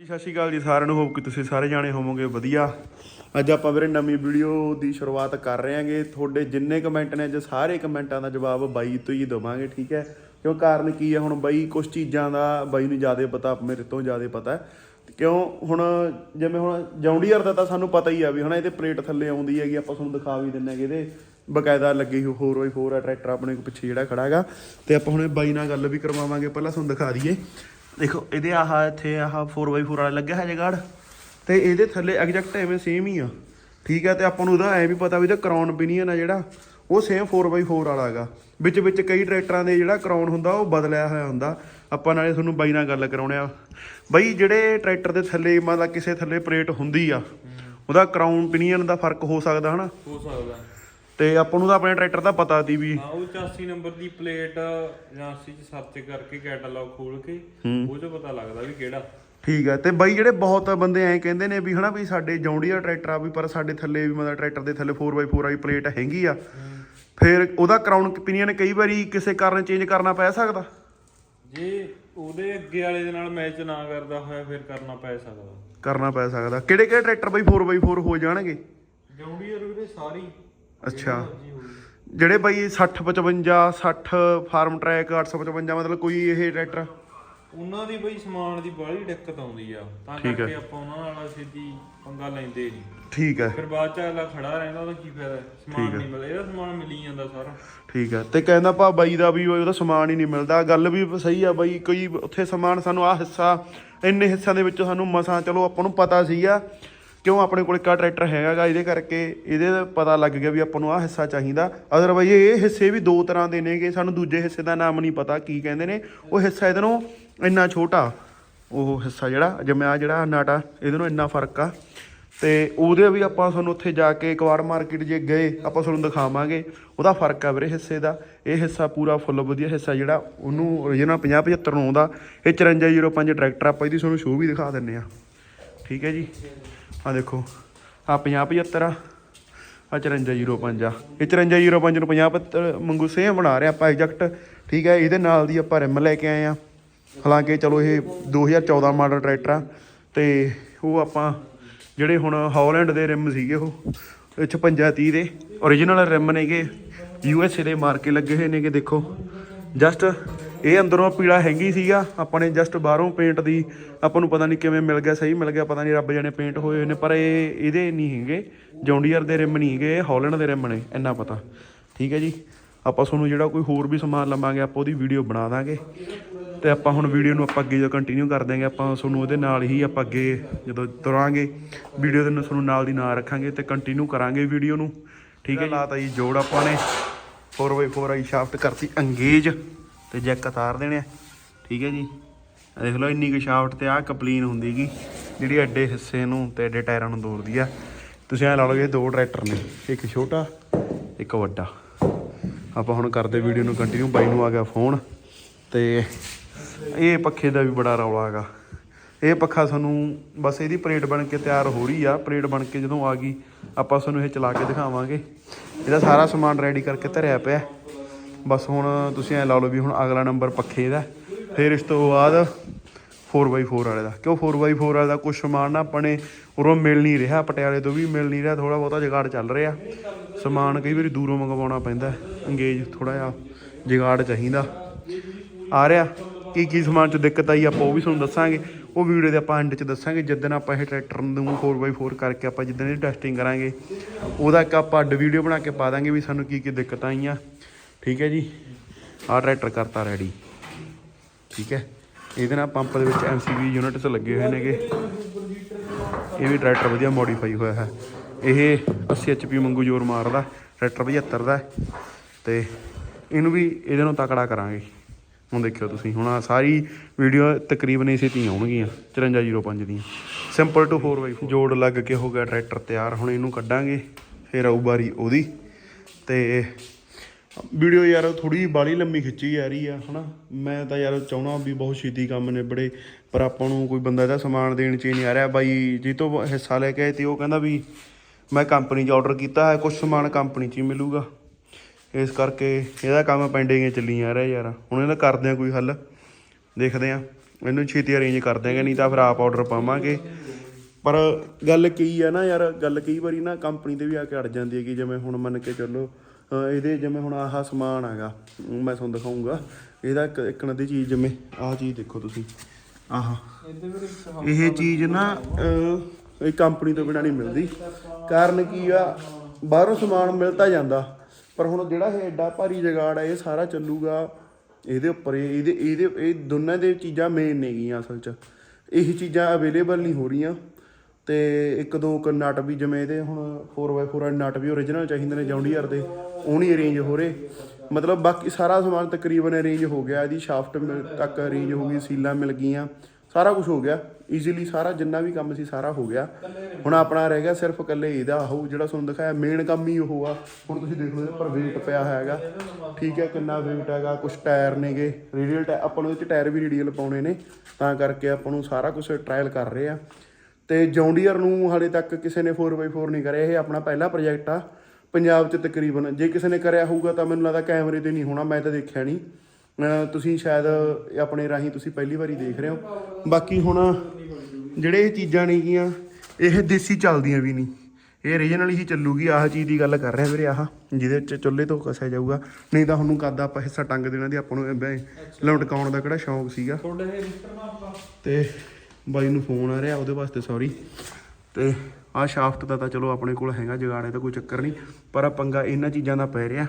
ਜੀ, ਸਤਿ ਸ਼੍ਰੀ ਅਕਾਲ ਜੀ ਸਾਰਿਆਂ ਨੂੰ ਹੋਪ ਕਿ ਤੁਸੀਂ ਸਾਰੇ ਜਾਣੇ ਹੋਵੋਗੇ ਵਧੀਆ। ਅੱਜ ਆਪਾਂ ਵੀਰੇ ਨਵੀਂ ਵੀਡੀਓ ਦੀ ਸ਼ੁਰੂਆਤ ਕਰ ਰਹੇ ਹਾਂਗੇ। ਤੁਹਾਡੇ ਜਿੰਨੇ ਕਮੈਂਟ ਨੇ ਅੱਜ ਸਾਰੇ ਕਮੈਂਟਾਂ ਦਾ ਜਵਾਬ ਬਾਈ ਤੋਂ ਹੀ ਦਵਾਂਗੇ, ਠੀਕ ਹੈ? ਕਿਉਂ? ਕਾਰਨ ਕੀ ਹੈ ਹੁਣ ਬਾਈ? ਕੁਝ ਚੀਜ਼ਾਂ ਦਾ ਬਾਈ ਨੂੰ ਜ਼ਿਆਦਾ ਪਤਾ, ਮੇਰੇ ਤੋਂ ਜ਼ਿਆਦਾ ਪਤਾ ਹੈ। ਕਿਉਂ? ਹੁਣ ਜਿਵੇਂ ਹੁਣ ਜੌਂਡੀਅਰ ਦਾ ਤਾਂ ਸਾਨੂੰ ਪਤਾ ਹੀ ਆ ਵੀ ਹਨਾ, ਇਹਦੇ ਪਲੇਟ ਥੱਲੇ ਆਉਂਦੀ ਹੈਗੀ, ਆਪਾਂ ਤੁਹਾਨੂੰ ਦਿਖਾ ਵੀ ਦਿੰਨੇ ਹੈਗੇ ਇਹਦੇ। ਬਕਾਇਦਾ ਲੱਗੀ ਹੋਈ 4x4 ਆ, ਟਰੈਕਟਰ ਆਪਣੇ ਕੋਲ ਪਿੱਛੇ ਜਿਹੜਾ ਖੜਾ ਹੈਗਾ। ਤੇ ਆਪਾਂ ਹੁਣੇ ਬਾਈ ਨਾਲ ਗੱਲ ਵੀ ਕਰਵਾਵਾਂਗੇ, ਪਹਿਲਾਂ ਤੁਹਾਨੂੰ ਦਿਖਾ ਦਈਏ। ਦੇਖੋ, ਇਹਦੇ ਆਹ ਇੱਥੇ ਆਹ 4x4 ਵਾਲਾ ਲੱਗਿਆ ਹੈ ਜਗਾੜ। ਤੇ ਇਹਦੇ ਥੱਲੇ ਐਗਜ਼ੈਕਟ ਐਵੇਂ ਸੇਮ ਹੀ ਆ। ਠੀਕ ਹੈ ਤੇ ਆਪਾਂ ਨੂੰ ਉਹਦਾ ਐ ਵੀ ਪਤਾ ਵੀ ਇਹਦਾ ਕਰਾਉਨ ਪਿਨੀਅਨ ਆ ਜਿਹੜਾ, ਉਹ ਸੇਮ 4x4 ਵਾਲਾ ਹੈਗਾ। ਵਿੱਚ ਵਿੱਚ ਕਈ ਟਰੈਕਟਰਾਂ ਦੇ ਜਿਹੜਾ ਕਰਾਉਨ ਹੁੰਦਾ, ਉਹ ਬਦਲਿਆ ਹੋਇਆ ਹੁੰਦਾ। ਆਪਾਂ ਨਾਲੇ ਤੁਹਾਨੂੰ ਬਾਈ ਨਾਲ ਗੱਲ ਕਰਾਉਣੇ ਆ। ਬਾਈ, ਜਿਹੜੇ ਟਰੈਕਟਰ ਦੇ ਥੱਲੇ ਮਤਲਬ ਕਿਸੇ ਥੱਲੇ ਪਲੇਟ ਹੁੰਦੀ ਆ, ਉਹਦਾ ਕਰਾਉਨ ਪਿਨੀਅਨ ਦਾ ਫ਼ਰਕ ਹੋ ਸਕਦਾ, ਹਨਾ? ਹੋ ਸਕਦਾ। ਤੇ ਆਪਾਂ ਨੂੰ ਤਾਂ ਆਪਣੇ ਟਰੈਕਟਰ ਦਾ ਪਤਾ ਸੀ ਵੀ ਹਾਂ ਉਹ 84 ਨੰਬਰ ਦੀ ਪਲੇਟ ਏਜੰਸੀ ਚ ਸਰਚ ਕਰਕੇ ਕੈਟਾਲੌਗ ਖੋਲ ਕੇ ਉਹ ਚੋਂ ਪਤਾ ਲੱਗਦਾ ਵੀ ਕਿਹੜਾ। ਠੀਕ ਹੈ ਤੇ ਬਾਈ ਜਿਹੜੇ ਬਹੁਤ ਬੰਦੇ ਐਂ ਕਹਿੰਦੇ ਨੇ ਵੀ ਹਨਾ ਵੀ ਸਾਡੇ ਜੌਂਡੀਆ ਟਰੈਕਟਰ ਆ ਵੀ ਪਰ ਸਾਡੇ ਥੱਲੇ ਵੀ ਮਤਲਬ ਟਰੈਕਟਰ ਦੇ ਥੱਲੇ 4x4 ਵਾਲੀ ਪਲੇਟ ਹੈਗੀ ਆ। ਫਿਰ ਉਹਦਾ ਕਰਾਉਨ ਪਿਨੀਅਨ ਕਈ ਵਾਰੀ ਕਿਸੇ ਕਾਰਨ ਚੇਂਜ ਕਰਨਾ ਪੈ ਸਕਦਾ? ਜੇ ਉਹਦੇ ਅੱਗੇ ਵਾਲੇ ਦੇ ਨਾਲ ਮੈਚ ਨਾ ਕਰਦਾ ਹੋਇਆ ਫਿਰ ਕਰਨਾ ਪੈ ਸਕਦਾ। ਕਰਨਾ ਪੈ ਸਕਦਾ। ਕਿਹੜੇ ਕਿਹੜੇ ਟਰੈਕਟਰ ਬਾਈ 4x4 ਹੋ ਜਾਣਗੇ? ਜੌਂਡੀਅਰ ਵੀਰੇ ਸਾਰੀ। ਅੱਛਾ। ਜਿਹੜੇ ਬਾਈ 60 55 60 ਫਾਰਮ ਟਰੈਕ 855 ਮਤਲਬ ਕੋਈ ਇਹ ਟਰੈਕਟਰ? ਉਹਨਾਂ ਦੀ ਬਈ ਸਮਾਨ ਦੀ ਬਾਹਲੀ ਦਿੱਕਤ ਆਉਂਦੀ ਆ। ਤਾਂ ਠੀਕ ਹੈ। ਕਰਕੇ ਆਪਾਂ ਉਹਨਾਂ ਨਾਲ ਸਿੱਧੀ ਪੰਗਾ ਲੈਂਦੇ ਨਹੀਂ ਠੀਕ ਹੈ। ਫਿਰ ਬਾਅਦ ਚ ਅਗਲਾ ਖੜਾ ਰਹਿੰਦਾ ਉਹਦਾ ਕੀ ਫਾਇਦਾ? ਸਮਾਨ ਨਹੀਂ ਮਿਲਦਾ ਇਹਦਾ ਸਮਾਨ ਮਿਲੀ ਜਾਂਦਾ ਸਾਰਾ। ਠੀਕ ਹੈ। ਤੇ ਕਹਿੰਦਾ ਭਾ ਬਾਈ ਦਾ ਵੀ ਉਹਦਾ ਸਮਾਨ ਹੀ ਨਹੀਂ ਮਿਲਦਾ। ਗੱਲ ਵੀ ਸਹੀ ਆ ਬਾਈ ਕੋਈ ਉੱਥੇ ਸਮਾਨ ਸਾਨੂੰ ਆ ਹਿੱਸਾ ਇੰਨੇ ਹਿੱਸਿਆਂ ਦੇ ਵਿੱਚੋਂ ਸਾਨੂੰ ਮਸਾਂ ਚਲੋ ਆਪਾਂ ਨੂੰ ਪਤਾ ਸੀਗਾ। ਕਿਉਂ ਆਪਣੇ ਕੋਲ ਇੱਕ ਆਹ ਟਰੈਕਟਰ ਹੈਗਾਗਾ? ਇਹਦੇ ਕਰਕੇ ਇਹਦੇ ਦਾ ਪਤਾ ਲੱਗ ਗਿਆ ਵੀ ਆਪਾਂ ਨੂੰ ਆਹ ਹਿੱਸਾ ਚਾਹੀਦਾ। ਅਦਰਵਾਈਜ਼ ਇਹ ਹਿੱਸੇ ਵੀ ਦੋ ਤਰ੍ਹਾਂ ਦੇ ਨੇਗੇ। ਸਾਨੂੰ ਦੂਜੇ ਹਿੱਸੇ ਦਾ ਨਾਮ ਨਹੀਂ ਪਤਾ ਕੀ ਕਹਿੰਦੇ ਨੇ। ਉਹ ਹਿੱਸਾ ਇਹਦੇ ਨੂੰ ਇੰਨਾ ਛੋਟਾ, ਉਹ ਹਿੱਸਾ ਜਿਹੜਾ ਜਿਵੇਂ ਆ ਜਿਹੜਾ ਨਟ ਆ ਇਹਦੇ ਨੂੰ ਇੰਨਾ ਫ਼ਰਕ ਆ। ਤੇ ਉਹਦੇ ਵੀ ਆਪਾਂ ਤੁਹਾਨੂੰ ਉੱਥੇ ਜਾ ਕੇ ਕਵਾੜ ਮਾਰਕੀਟ ਜੇ ਗਏ, ਆਪਾਂ ਤੁਹਾਨੂੰ ਦਿਖਾਵਾਂਗੇ। ਉਹਦਾ ਫ਼ਰਕ ਆ ਵੀਰੇ ਹਿੱਸੇ ਦਾ। ਇਹ ਹਿੱਸਾ ਪੂਰਾ ਫੁੱਲ ਵਧੀਆ ਹਿੱਸਾ ਜਿਹੜਾ, ਉਹਨੂੰ original 50 75 ਨੂੰ ਆਉਂਦਾ, ਇਹ 5405 ਟਰੈਕਟਰ ਆਪਾਂ ਇਹਦੀ ਤੁਹਾਨੂੰ ਸ਼ੋਅ ਵੀ ਦਿਖਾ ਦਿੰਨੇ ਆ ਠੀਕ ਹੈ ਜੀ? ਆ ਦੇਖੋ ਆ 50 75 ਆ ਆ 5405 ਆ। ਇਹ 5405 ਨੂੰ 50 75 ਮੰਗੂ ਸੇਮ ਬਣਾ ਰਹੇ ਆਪਾਂ ਐਗਜ਼ੈਕਟ ਠੀਕ ਹੈ, ਇਹਦੇ ਨਾਲ ਦੀ ਆਪਾਂ ਰਿਮ ਲੈ ਕੇ ਆਏ ਆ। ਹਾਲਾਂਕਿ ਚਲੋ ਇਹ 2014 ਮਾਡਲ ਟਰੈਕਟਰ ਆ, ਤੇ ਉਹ ਆਪਾਂ ਜਿਹੜੇ ਹੁਣ ਹਾਲੈਂਡ ਦੇ ਰਿਮ ਸੀਗੇ ਉਹ, ਇਹ 56 30 ਦੇ origignal ਰਿਮ ਨੇਗੇ। ਯੂ ਐੱਸ ਏ ਦੇ ਮਾਰ ਕੇ ਲੱਗੇ ਹੋਏ ਨੇਗੇ, ਦੇਖੋ। ਜਸਟ ਇਹ ਅੰਦਰੋਂ ਪੀਲਾ ਹੈਂਗੀ ਸੀਗਾ, ਆਪਾਂ ਨੇ ਜਸਟ ਬਾਹਰੋਂ ਪੇਂਟ ਦੀ, ਆਪਾਂ ਨੂੰ ਪਤਾ ਨਹੀਂ ਕਿਵੇਂ ਮਿਲ ਗਿਆ, ਸਹੀ ਮਿਲ ਗਿਆ, ਪਤਾ ਨਹੀਂ ਰੱਬ ਜਾਣੇ ਪੇਂਟ ਹੋਏ ਹੋਏ ਨੇ, ਪਰ ਇਹ, ਇਹਦੇ ਨਹੀਂ ਹੈਗੇ, ਜੌਂਡੀਅਰ ਦੇ ਰਿਮ ਨਹੀਂ ਹੈਗੇ, ਇਹ ਹਾਲੈਂਡ ਦੇ ਰਿਮ ਨੇ, ਇੰਨਾ ਪਤਾ। ਠੀਕ ਹੈ ਜੀ? ਆਪਾਂ ਤੁਹਾਨੂੰ ਜਿਹੜਾ ਕੋਈ ਹੋਰ ਵੀ ਸਮਾਨ ਲਵਾਂਗੇ, ਆਪਾਂ ਉਹਦੀ ਵੀਡੀਓ ਬਣਾ ਦਾਂਗੇ। ਤੇ ਆਪਾਂ ਹੁਣ ਵੀਡੀਓ ਨੂੰ ਆਪਾਂ ਅੱਗੇ ਜੋ ਕੰਟੀਨਿਊ ਕਰ ਦਾਂਗੇ ਆਪਾਂ ਤੁਹਾਨੂੰ ਉਹਦੇ ਨਾਲ ਹੀ ਆਪਾਂ ਅੱਗੇ ਜਦੋਂ ਤੁਰਾਂਗੇ ਵੀਡੀਓ ਦੇ ਨਾਲ ਤੁਹਾਨੂੰ ਨਾਲ ਦੀ ਨਾਲ ਰੱਖਾਂਗੇ ਤੇ ਕੰਟੀਨਿਊ ਕਰਾਂਗੇ ਵੀਡੀਓ ਨੂੰ। ਠੀਕ ਹੈ ਜੀ? ਲਾਤਾ ਜੀ ਜੋੜ ਆਪਾਂ ਨੇ। 4x4 ਆਈ ਸ਼ਾਫਟ ਕਰਤੀ, ਅੰਗੇਜ। ਤੇ ਜੈਕ ਉਤਾਰ ਦੇਣੇ ਆ। ਠੀਕ ਹੈ ਜੀ। ਦੇਖ ਲਓ, ਇੰਨੀ ਕੁ ਸ਼ਾਫਟ ਤੇ ਆਹ ਕਪਲੀਨ ਹੁੰਦੀ ਗੀ, ਜਿਹੜੀ ਅੱਡੇ ਹਿੱਸੇ ਨੂੰ ਤੇ ਅੱਡੇ ਟਾਇਰਾਂ ਨੂੰ ਦੂਰਦੀ ਆ। ਤੁਸੀਂ ਐ ਲਾ ਲਓ ਇਹ ਦੋ ਟਰੈਕਟਰ ਨੇ, ਇੱਕ ਛੋਟਾ, ਇੱਕ ਵੱਡਾ। ਆਪਾਂ ਹੁਣ ਕਰਦੇ ਵੀਡੀਓ ਨੂੰ ਕੰਟੀਨਿਊ ਬਾਈ ਨੂੰ ਆ ਗਿਆ ਫੋਨ ਤੇ ਇਹ ਪੱਖੇ ਦਾ ਵੀ ਬੜਾ ਰੌਲਾ ਹੈਗਾ। ਇਹ ਪੱਖਾ ਸਾਨੂੰ ਬਸ ਇਹਦੀ ਪਲੇਟ ਬਣ ਕੇ ਤਿਆਰ ਹੋ ਰਹੀ ਆ। ਪਲੇਟ ਬਣ ਕੇ ਜਦੋਂ ਆ ਗਈ, ਆਪਾਂ ਤੁਹਾਨੂੰ ਇਹ ਚਲਾ ਕੇ ਦਿਖਾਵਾਂਗੇ। ਇਹਦਾ ਸਾਰਾ ਸਮਾਨ ਰੈਡੀ ਕਰਕੇ ਧਰਿਆ ਪਿਆ। ਬਸ ਹੁਣ ਤੁਸੀਂ ਐ ਲਾ ਲਓ ਵੀ ਹੁਣ ਅਗਲਾ ਨੰਬਰ ਪੱਖੇ ਦਾ ਫਿਰ ਇਸ ਤੋਂ ਬਾਅਦ 4x4 ਵਾਲੇ ਦਾ। ਕਿਉਂ 4x4 ਵਾਲੇ ਦਾ ਕੁਝ ਸਮਾਨ ਨਾ ਆਪਣੇ ਉਰੋਂ ਮਿਲ ਨਹੀਂ ਰਿਹਾ, ਪਟਿਆਲੇ ਤੋਂ ਵੀ ਮਿਲ ਨਹੀਂ ਰਿਹਾ ਥੋੜਾ ਬਹੁਤਾ ਜਗਾੜ ਚੱਲ ਰਿਹਾ। ਸਮਾਨ ਕਈ ਵਾਰੀ ਦੂਰੋਂ ਮੰਗਵਾਉਣਾ ਪੈਂਦਾ ਅੰਗੇਜ ਥੋੜਾ ਜਿਹਾ ਜਗਾੜ ਚਾਹੀਦਾ। ਆ ਰਿਹਾ, ਕੀ ਕੀ ਸਮਾਨ ਚ ਦਿੱਕਤ ਆਈ ਆਪਾਂ ਉਹ ਵੀ ਤੁਹਾਨੂੰ ਦੱਸਾਂਗੇ। ਉਹ ਵੀਡੀਓ ਦੇ ਆਪਾਂ ਐਂਡ ਚ ਦੱਸਾਂਗੇ ਜਿੱਦਣ ਆਪਾਂ ਇਹ ਟਰੈਕਟਰ ਨੂੰ 4x4 ਕਰਕੇ ਆਪਾਂ ਜਿੱਦਣ ਇਹਦੀ ਟੈਸਟਿੰਗ ਕਰਾਂਗੇ। ਉਹਦਾ ਇੱਕ ਆਪਾਂ ਅੱਡ ਵੀਡੀਓ ਬਣਾ ਕੇ ਪਾ ਦਾਂਗੇ ਵੀ ਸਾਨੂੰ ਕੀ ਕੀ ਦਿੱਕਤਾਂ ਆਈਆਂ। ਠੀਕ ਹੈ ਜੀ। ਆਹ ਟਰੈਕਟਰ ਕਰਤਾ ਰੈਡੀ ਠੀਕ ਹੈ। ਇਹਦੇ ਨਾਲ ਪੰਪ ਦੇ ਵਿੱਚ ਐਮਸੀਬੀ ਯੂਨਿਟਸ ਲੱਗੇ ਹੋਏ ਨੇਗੇ। ਇਹ ਵੀ ਟਰੈਕਟਰ ਵਧੀਆ ਮੋਡੀਫਾਈ ਹੋਇਆ ਹੈ। ਇਹ 80 ਐਚਪੀ ਮੰਗੂ ਜ਼ੋਰ ਮਾਰਦਾ ਟਰੈਕਟਰ 75 ਦਾ ਹੈ। ਤੇ ਇਹਨੂੰ ਵੀ ਇਹਦੇ ਨੂੰ ਤਕੜਾ ਕਰਾਂਗੇ। ਹੁਣ ਦੇਖਿਓ ਤੁਸੀਂ, ਹੁਣ ਆਹ ਸਾਰੀ ਵੀਡੀਓ ਤਕਰੀਬਨ ਇਸੇ ਤੇ ਹੀ ਆਉਣਗੀਆਂ 5405 ਦੀਆਂ। ਸਿੰਪਲ ਟੂ 4x ਜੋੜ ਲੱਗ ਕੇ ਹੋ ਗਿਆ ਟਰੈਕਟਰ ਤਿਆਰ, ਹੁਣ ਇਹਨੂੰ ਕੱਢਾਂਗੇ, ਫਿਰ ਆਊ ਬਾਰੀ ਉਹਦੀ। ਤੇ ਵੀਡੀਓ ਯਾਰ ਥੋੜੀ ਬਾਲੀ ਲੰਮੀ ਖਿੱਚੀ ਜਾ ਰਹੀ ਆ, ਹਨਾ? ਮੈਂ ਤਾਂ ਯਾਰ ਚਾਹਣਾ ਵੀ ਬਹੁਤ ਛੇਤੀ ਕੰਮ ਨਿਬੜੇ, ਪਰ ਆਪਾਂ ਨੂੰ ਕੋਈ ਬੰਦਾ ਇਹਦਾ ਸਮਾਨ ਦੇਣ ਚ ਹੀ ਨਹੀਂ ਆ ਰਿਹਾ। ਬਾਈ ਜੀ ਤੋਂ ਹਿੱਸਾ ਲੈ ਕੇ ਆਏ ਤੇ ਉਹ ਕਹਿੰਦਾ ਵੀ ਮੈਂ ਕੰਪਨੀ 'ਚ ਆਰਡਰ ਕੀਤਾ ਹੈ ਕੁਝ ਸਮਾਨ ਕੰਪਨੀ 'ਚ ਹੀ ਮਿਲੂਗਾ। ਇਸ ਕਰਕੇ ਇਹਦਾ ਕੰਮ ਪੈਂਡਿੰਗ ਚੱਲੀ ਜਾ ਰਿਹਾ ਯਾਰ। ਹੁਣ ਇਹਦਾ ਕਰਦੇ ਆ ਕੋਈ ਹੱਲ, ਦੇਖਦੇ ਆ ਇਹਨੂੰ ਛੇਤੀ ਅਰੇਂਜ ਕਰ ਦਿਆਂਗੇ ਨਹੀਂ ਤਾਂ ਫਿਰ ਆਪ ਆਰਡਰ ਪਾਵਾਂਗੇ। ਪਰ ਗੱਲ ਕੀ ਆ ਨਾ ਯਾਰ, ਗੱਲ ਕਈ ਵਾਰੀ ਨਾ ਕੰਪਨੀ ਤੇ ਵੀ ਆ ਕੇ ਅੜ ਜਾਂਦੀ ਹੈ ਕਿ ਜਿਵੇਂ ਹੁਣ ਮੰਨ ਕੇ ਚੱਲੋ ਇਹਦੇ ਜਿਵੇਂ ਹੁਣ ਆਹ ਸਮਾਨ ਹੈਗਾ ਮੈਂ ਤੁਹਾਨੂੰ ਦਿਖਾਉਂਗਾ ਇਹਦਾ ਇੱਕ ਇੱਕ ਨਦੀ ਚੀਜ਼ ਜਿਵੇਂ, ਆਹ ਚੀਜ਼ ਦੇਖੋ ਤੁਸੀਂ। ਆਹ। ਇਹ ਚੀਜ਼ ਨਾ ਇਹ ਕੰਪਨੀ ਤੋਂ ਬਿਨਾ ਨਹੀਂ ਮਿਲਦੀ। ਕਾਰਨ ਕੀ ਆ? ਬਾਹਰੋਂ ਸਮਾਨ ਮਿਲਦਾ ਜਾਂਦਾ, ਪਰ ਹੁਣ ਜਿਹੜਾ ਇਹ ਐਡਾ ਭਾਰੀ ਜਗਾੜ ਆ, ਇਹ ਸਾਰਾ ਚੱਲੂਗਾ। ਇਹਦੇ ਉੱਪਰ ਇਹਦੇ ਇਹਦੇ, ਇਹ ਦੋਨਾਂ ਦੇ ਚੀਜ਼ਾਂ ਮੇਨ ਨੇਗੀਆਂ ਅਸਲ 'ਚ। ਇਹ ਚੀਜ਼ਾਂ ਅਵੇਲੇਬਲ ਨਹੀਂ ਹੋ ਰਹੀਆਂ। ਤੇ ਇੱਕ ਦੋ ਕ ਨਟ ਵੀ ਜਿਵੇਂ ਇਹਦੇ ਹੁਣ 4x4 ਵਾਲੇ ਨਟ ਵੀ ਓਰੀਜਨਲ ਚਾਹੀਦੇ ਨੇ ਜੌਂਡੀਅਰ ਦੇ ਉਹ ਨਹੀਂ ਅਰੇਂਜ ਹੋ ਰਹੇ। ਮਤਲਬ ਬਾਕੀ ਸਾਰਾ ਸਮਾਨ ਤਕਰੀਬਨ ਅਰੇਂਜ ਹੋ ਗਿਆ, ਇਹਦੀ ਸ਼ਾਫਟ ਤੱਕ ਅਰੇਂਜ ਹੋ ਗਈ, ਸੀਲਾਂ ਮਿਲ ਗਈਆਂ, ਸਾਰਾ ਕੁਝ ਹੋ ਗਿਆ। ਈਜ਼ੀਲੀ ਸਾਰਾ ਜਿੰਨਾ ਵੀ ਕੰਮ ਸੀ ਸਾਰਾ ਹੋ ਗਿਆ। ਹੁਣ ਆਪਣਾ ਰਹਿ ਗਿਆ ਸਿਰਫ ਇਕੱਲੇ ਇਹਦਾ, ਆਹੋ ਜਿਹੜਾ ਤੁਹਾਨੂੰ ਦਿਖਾਇਆ ਮੇਨ ਕੰਮ ਹੀ ਉਹ ਆ। ਹੁਣ ਤੁਸੀਂ ਦੇਖ ਲਓ ਇਹਦੇ ਪਰ weight ਪਿਆ ਹੈਗਾ। ਠੀਕ ਹੈ, ਕਿੰਨਾ weight ਹੈਗਾ ਕੁਝ ਟਾਇਰ ਨੇਗੇ ਰੇਡੀਅਲ ਟਾਇਰ ਆਪਾਂ ਨੂੰ ਇਹਦੇ ਚ ਟਾਇਰ ਵੀ ਰੇਡੀਅਲ ਪਾਉਣੇ ਨੇ। ਤਾਂ ਕਰਕੇ ਆਪਾਂ ਨੂੰ ਸਾਰਾ ਕੁਝ ਟ੍ਰਾਇਲ ਕਰ ਰਹੇ ਆ। ਤੇ ਜੌਂਡੀਅਰ ਨੂੰ ਹਾਲੇ ਤੱਕ ਕਿਸੇ ਨੇ 4x4 ਨਹੀਂ ਕਰਿਆ। ਇਹ ਆਪਣਾ ਪਹਿਲਾ ਪ੍ਰੋਜੈਕਟ ਆ। ਪੰਜਾਬ 'ਚ ਤਕਰੀਬਨ ਜੇ ਕਿਸੇ ਨੇ ਕਰਿਆ ਹੋਊਗਾ ਤਾਂ ਮੈਨੂੰ ਲੱਗਦਾ ਕੈਮਰੇ ਤੇ ਨਹੀਂ ਹੋਣਾ ਮੈਂ ਤਾਂ ਦੇਖਿਆ ਨਹੀਂ। ਤੁਸੀਂ ਸ਼ਾਇਦ ਆਪਣੇ ਰਾਹੀਂ ਤੁਸੀਂ ਪਹਿਲੀ ਵਾਰੀ ਦੇਖ ਰਹੇ ਹੋ। ਬਾਕੀ ਹੁਣ ਜਿਹੜੇ ਇਹ ਚੀਜ਼ਾਂ ਨੇਗੀਆਂ ਇਹ ਦੇਸੀ ਚੱਲਦੀਆਂ ਵੀ ਨਹੀਂ। ਇਹ ਰੀਜਨਲ ਹੀ ਚੱਲੂਗੀ ਆਹ ਚੀਜ਼ ਦੀ ਗੱਲ ਕਰ ਰਿਹਾ ਵੀਰੇ ਆਹ ਜਿਹਦੇ ਚ ਚੁੱਲ੍ਹੇ ਤੋਂ ਕਸਿਆ ਜਾਊਗਾ। ਨਹੀਂ ਤਾਂ ਹੁਣ ਕੱਦ ਆਪਾਂ ਹਿੱਸਾ ਟੰਗ ਦੇਣਾ ਦੀ ਆਪਾਂ ਨੂੰ ਐਵੇਂ ਲਮਟਕਾਉਣ ਦਾ ਕਿਹੜਾ ਸ਼ੌਂਕ ਸੀਗਾ। ਤੇ ਬਾਈ ਨੂੰ ਫੋਨ ਆ ਰਿਹਾ ਉਹਦੇ ਵਾਸਤੇ ਸੌਰੀ ਤੇ ਆਹ ਸ਼ਾਫਟ ਦਾ ਤਾਂ ਚਲੋ ਆਪਣੇ ਕੋਲ ਹੈਗਾ, ਜਗਾੜੇ ਦਾ ਕੋਈ ਚੱਕਰ ਨਹੀਂ, ਪਰ ਆਹ ਪੰਗਾ ਇਹਨਾਂ ਚੀਜ਼ਾਂ ਦਾ ਪੈ ਰਿਹਾ।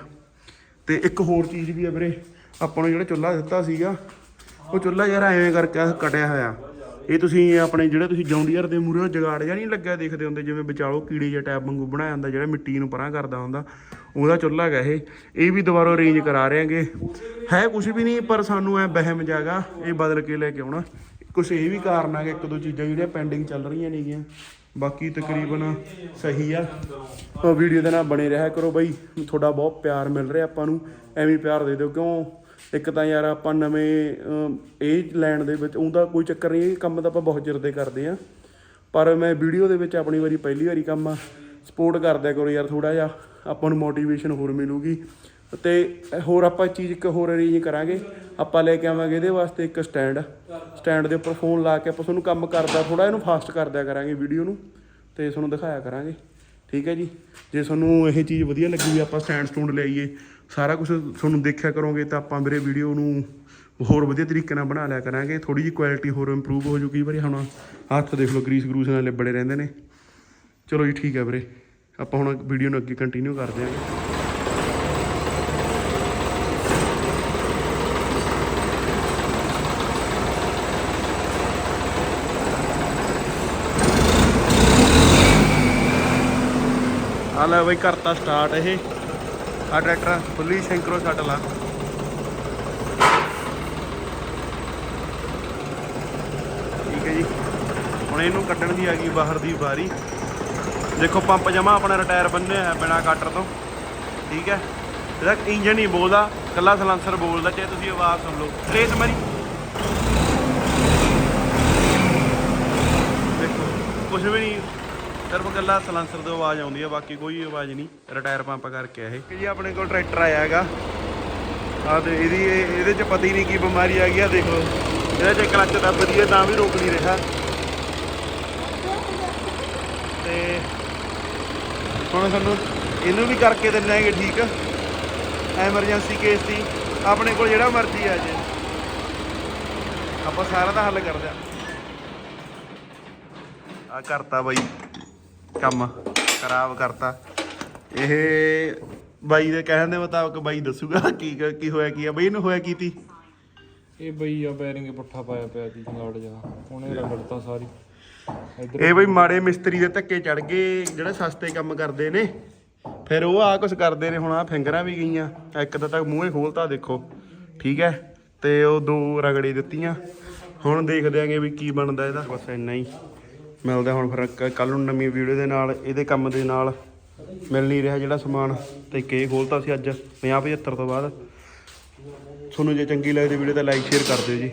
ਤੇ ਇੱਕ ਹੋਰ ਚੀਜ਼ ਵੀ ਆ ਵੀਰੇ, ਆਪਾਂ ਨੂੰ ਜਿਹੜਾ ਚੁੱਲ੍ਹਾ ਦਿੱਤਾ ਸੀਗਾ, ਉਹ ਚੁੱਲ੍ਹਾ ਯਾਰ ਐਵੇਂ ਕਰਕੇ ਕਟਿਆ ਹੋਇਆ। ਇਹ ਤੁਸੀਂ ਆਪਣੇ ਜਿਹੜੇ ਤੁਸੀਂ ਜੌਂਡੀਅਰ ਦੇ ਮੂਰੇ ਜਗਾੜ ਜਾਂ ਨਹੀਂ ਲੱਗਿਆ ਦੇਖਦੇ ਹੁੰਦੇ, ਜਿਵੇਂ ਵਿਚਾਲੋ ਕੀੜੇ ਜਾਂ ਟੈਪ ਵਾਂਗੂ ਬਣਾਇਆ ਹੁੰਦਾ, ਜਿਹੜਾ ਮਿੱਟੀ ਨੂੰ ਪਰਾਂ ਕਰਦਾ ਹੁੰਦਾ, ਉਹਦਾ ਚੁੱਲ੍ਹਾ ਹੈਗਾ ਇਹ। ਇਹ ਵੀ ਦੁਬਾਰਾ ਅਰੇਂਜ ਕਰਾ ਰਹੇਗੇ ਹੈ ਕੁਝ ਵੀ ਨਹੀਂ, ਪਰ ਸਾਨੂੰ ਐ ਬਹਿਮ ਜਾਗਾ ਇਹ ਬਦਲ ਕੇ ਲੈ ਕੇ ਆਉਣਾ। ਕੁਝ ਇਹ ਵੀ ਕਾਰਨ ਆ ਕਿ ਇੱਕ ਦੋ ਚੀਜ਼ਾਂ ਜਿਹੜੀਆਂ ਪੈਂਡਿੰਗ ਚੱਲ ਰਹੀਆਂ ਨੇਗੀਆਂ। ਬਾਕੀ ਤਕਰੀਬਨ ਸਹੀ ਆ। ਉਹ ਵੀਡੀਓ ਦੇ ਨਾਲ ਬਣੇ ਰਿਹਾ ਕਰੋ ਬਾਈ। ਤੁਹਾਡਾ ਬਹੁਤ ਪਿਆਰ ਮਿਲ ਰਿਹਾ ਆਪਾਂ ਨੂੰ। ਐਵੇਂ ਪਿਆਰ ਦੇ ਦਿਓ। ਕਿਉਂ? ਇੱਕ ਤਾਂ ਯਾਰ ਆਪਾਂ ਨਵੇਂ ਅਮ, ਇਹ ਲੈਣ ਦੇ ਵਿੱਚ ਉਹਦਾ ਕੋਈ ਚੱਕਰ ਨਹੀਂ ਇਹ ਕੰਮ ਤਾਂ ਆਪਾਂ ਬਹੁਤ ਚਿਰ ਦੇ ਕਰਦੇ ਆ। ਪਰ ਮੈਂ ਵੀਡੀਓ ਦੇ ਵਿੱਚ ਆਪਣੀ ਵਾਰੀ ਪਹਿਲੀ ਵਾਰੀ ਕੰਮ ਆ। ਸਪੋਰਟ ਕਰਦਿਆ ਕਰੋ ਯਾਰ ਥੋੜਾ ਜਿਹਾ। ਆਪਾਂ ਨੂੰ ਮੋਟੀਵੇਸ਼ਨ ਹੋਰ ਮਿਲੂਗੀ। ਤੇ ਹੋਰ ਆਪਾਂ ਚੀਜ਼ ਇੱਕ ਹੋਰ ਅਰੇਂਜ ਕਰਾਂਗੇ। ਆਪਾਂ ਲੈ ਕੇ ਆਵਾਂਗੇ ਇਹਦੇ ਵਾਸਤੇ ਇੱਕ ਸਟੈਂਡ ਸਟੈਂਡ ਦੇ ਉੱਪਰ ਫੋਨ ਲਾ ਕੇ ਆਪਾਂ ਤੁਹਾਨੂੰ ਕੰਮ ਕਰਦਾ ਥੋੜਾ ਇਹਨੂੰ ਫਾਸਟ ਕਰ ਦਿਆ ਕਰਾਂਗੇ ਵੀਡੀਓ ਨੂੰ। ਤੇ ਤੁਹਾਨੂੰ ਦਿਖਾਇਆ ਕਰਾਂਗੇ। ਠੀਕ ਹੈ ਜੀ? ਜੇ ਤੁਹਾਨੂੰ ਇਹ ਚੀਜ਼ ਵਧੀਆ ਲੱਗੀ ਵੀ ਆਪਾਂ ਸਟੈਂਡ ਸਟੂਡ ਲਿਆਈਏ ਸਾਰਾ ਕੁਝ ਤੁਹਾਨੂੰ ਦੇਖਿਆ ਕਰੋਗੇ ਤਾਂ ਆਪਾਂ ਮੇਰੇ ਵੀਡੀਓ ਨੂੰ ਹੋਰ ਵਧੀਆ ਤਰੀਕੇ ਨਾਲ ਬਣਾ ਲਿਆ ਕਰਾਂਗੇ। ਥੋੜੀ ਜਿਹੀ ਕੁਆਲਿਟੀ ਹੋਰ ਇੰਪਰੂਵ ਹੋ ਜੂ ਕਈ ਵਾਰੀ। ਹੁਣ ਹੱਥ ਦੇਖ ਲਓ ਗਰੀਸ ਗਰੂਸ ਨਾਲ ਲਿਬੜੇ ਰਹਿੰਦੇ ਨੇ। ਚਲੋ ਜੀ, ਠੀਕ ਹੈ ਵੀਰੇ। ਆਪਾਂ ਹੁਣ ਵੀਡੀਓ ਨੂੰ ਅੱਗੇ ਕੰਟੀਨਿਊ ਕਰਦੇ ਹਾਂ। ਆ ਲੈ ਬਈ ਕਰਤਾ ਸਟਾਰਟ ਇਹ। ਆ ਟਰੈਕਟਰ ਫੁੱਲੀ ਸਿੰਕਰੋ ਛੱਡ ਲਾ। ਠੀਕ ਹੈ ਜੀ। ਹੁਣ ਇਹਨੂੰ ਕੱਢਣ ਦੀ ਆ ਗਈ ਬਾਹਰ ਦੀ ਵਾਰੀ। ਦੇਖੋ, ਪੰਪ ਜਮਾ ਆਪਣਾ ਰਿਟਾਇਰ ਬੰਨਿਆ ਹੈ ਬਿਨਾ ਕਟਰ ਤੋਂ। ਠੀਕ ਹੈ। ਇਹਦਾ ਇੰਜਨ ਨਹੀਂ ਬੋਲਦਾ ਕੱਲਾ ਸਲੈਂਸਰ ਬੋਲਦਾ, ਜੇ ਤੁਸੀਂ ਆਵਾਜ਼ ਸੁਣ ਲਓ। ਰੇਸ ਮਰੀ। ਦੇਖੋ ਕੁਝ ਵੀ ਨਹੀਂ। ਸਿਰਫ ਕੱਲਾ ਸਲੈਂਸਰ ਤੋਂ ਆਵਾਜ਼ ਆਉਂਦੀ ਹੈ ਬਾਕੀ ਕੋਈ ਆਵਾਜ਼ ਨਹੀਂ। ਰਿਟਾਇਰ ਪੰਪ ਕਰਕੇ ਇਹ। ਜੀ ਆਪਣੇ ਕੋਲ ਟਰੈਕਟਰ ਆਇਆ ਹੈਗਾ। ਆ ਤੇ ਇਹਦੀ ਇਹਦੇ ਚ ਪਤਾ ਹੀ ਨਹੀਂ ਕੀ ਬਿਮਾਰੀ ਆ ਗਈ ਆ, ਦੇਖੋ। ਇਹਦੇ ਚ ਕਲੱਚ ਦੱਬ ਦਈਏ ਤਾਂ ਵੀ ਰੋਕ ਨਹੀਂ ਰਿਹਾ। ਤੇ ਹੁਣ ਸਾਨੂੰ ਇਹਨੂੰ ਵੀ ਕਰਕੇ ਦਿੰਨਾਂਗੇ ਠੀਕ। ਐਮਰਜੈਂਸੀ ਕੇਸ ਦੀ, ਆਪਣੇ ਕੋਲ ਜਿਹੜਾ ਮਰਜ਼ੀ ਆ ਜੇ। ਆਪਾਂ ਸਾਰਾ ਦਾ ਹੱਲ ਕਰਦੇ ਆ। ਆ ਕਰਤਾ ਬਾਈ। ਕੰਮ ਖਰਾਬ ਕਰਤਾ। ਇਹ ਬਾਈ ਦੇ ਕਹਿਣ ਦੇ ਮੁਤਾਬਕ ਬਾਈ ਦੱਸੂਗਾ ਕੀ ਕੀ ਹੋਇਆ ਕੀ ਆ। ਬਾਈ ਇਹਨੂੰ ਹੋਇਆ ਕੀ ਤੀ? ਇਹ ਬਈ ਆ ਬੈਰਿੰਗ ਪੁੱਠਾ ਪਾਇਆ ਪਿਆ ਸੀ ਜੰਗਾੜ ਜਾ ਉਹਨੇ ਰਗੜਤਾ ਸਾਰੀ। ਇੱਧਰ ਇਹ ਬਈ ਮਾੜੇ ਮਿਸਤਰੀ ਦੇ ਧੱਕੇ ਚੜ ਗਏ ਜਿਹੜੇ ਸਸਤੇ ਕੰਮ ਕਰਦੇ ਨੇ। ਫਿਰ ਉਹ ਆ ਕੁਛ ਕਰਦੇ ਨੇ ਹੁਣ ਆ ਫਿੰਗਰਾਂ ਵੀ ਗਈਆਂ। ਇੱਕ ਤਾਂ ਮੂੰਹੇ ਖੋਲਤਾ ਦੇਖੋ। ਠੀਕ ਹੈ ਤੇ ਉਹ ਦੋ ਰਗੜੀ ਦਿੱਤੀਆਂ। ਹੁਣ ਦੇਖਦੇ ਆਂਗੇ ਵੀ ਕੀ ਬਣਦਾ ਇਹਦਾ। ਬਸ ਇੰਨਾ ਹੀ। ਮਿਲਦਾ ਹੁਣ ਫਿਰ ਕੱਲ ਨੂੰ ਨਵੀਂ ਵੀਡੀਓ ਦੇ ਨਾਲ, ਇਹਦੇ ਕੰਮ ਦੇ ਨਾਲ ਮਿਲ ਨਹੀਂ ਰਿਹਾ ਜਿਹੜਾ ਸਮਾਨ, ਤੇ ਕੇ ਖੋਲਤਾ ਸੀ ਅੱਜ 50 75 ਤੋਂ ਬਾਅਦ। ਤੁਹਾਨੂੰ ਜੇ ਚੰਗੀ ਲੱਗਦੀ ਵੀਡੀਓ ਤਾਂ ਲਾਈਕ ਸ਼ੇਅਰ ਕਰ ਦਿਓ ਜੀ।